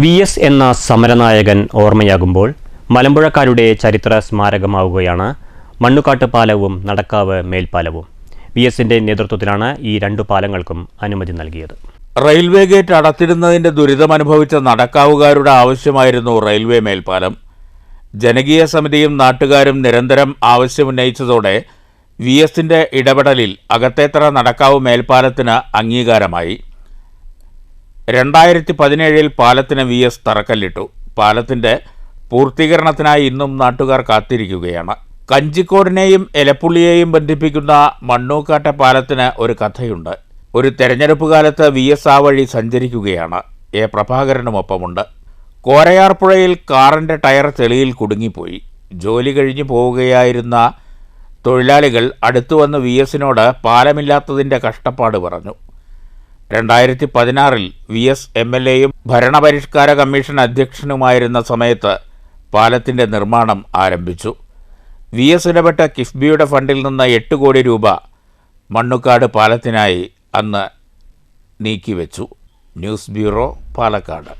V S എന്ന സമരനായകൻ ഓർമ്മയാകുമ്പോൾ മലമ്പുഴക്കാരുടെ ചരിത്ര സ്മാരകമാവുകയാണ്. മണ്ണുകാട്ട് പാലവും നടക്കാവ് മേൽപ്പാലവും. വി എസിന്റെ നേതൃത്വത്തിലാണ് ഈ രണ്ടു പാലങ്ങൾക്കും അനുമതി നൽകിയത്. റെയിൽവേ ഗേറ്റ് അടച്ചിടുന്നതിന്റെ ദുരിതമനുഭവിച്ച നടക്കാവുകാരുടെ ആവശ്യമായിരുന്നു റെയിൽവേ മേൽപ്പാലം. ജനകീയ സമിതിയും നാട്ടുകാരും നിരന്തരം ആവശ്യമുന്നയിച്ചതോടെ വി എസിന്റെ ഇടപെടലിൽ അകത്തേത്തറ നടക്കാവ് മേൽപ്പാലത്തിന് അംഗീകാരമായി. രണ്ടായിരത്തി പതിനേഴിൽ പാലത്തിന് വി എസ് തറക്കല്ലിട്ടു. പാലത്തിന്റെ പൂർത്തീകരണത്തിനായി ഇന്നും നാട്ടുകാർ കാത്തിരിക്കുകയാണ്. കഞ്ചിക്കോടിനെയും എലപ്പുള്ളിയെയും ബന്ധിപ്പിക്കുന്ന മണ്ണൂക്കാട്ടെ പാലത്തിന് ഒരു കഥയുണ്ട്. ഒരു തെരഞ്ഞെടുപ്പ് കാലത്ത് വി എസ് ആ വഴി സഞ്ചരിക്കുകയാണ്. എ പ്രഭാകരനുമൊപ്പമുണ്ട്. കോരയാർപ്പുഴയിൽ കാറിന്റെ ടയർ തെളിയിൽ കുടുങ്ങിപ്പോയി. ജോലി കഴിഞ്ഞു പോവുകയായിരുന്ന തൊഴിലാളികൾ അടുത്തു വന്ന് വി എസിനോട് പാലമില്ലാത്തതിന്റെ കഷ്ടപ്പാട് പറഞ്ഞു. രണ്ടായിരത്തി പതിനാറിൽ വി എസ് എം എൽ എയും ഭരണപരിഷ്കാര കമ്മീഷൻ അധ്യക്ഷനുമായിരുന്ന സമയത്ത് പാലത്തിന്റെ നിർമ്മാണം ആരംഭിച്ചു. വി എസ് ഇടപെട്ട കിഫ്ബിയുടെ ഫണ്ടിൽ നിന്ന് എട്ട് കോടി രൂപ മണ്ണുക്കാട് പാലത്തിനായി അന്ന് നീക്കിവെച്ചു. News bureau Palakkad.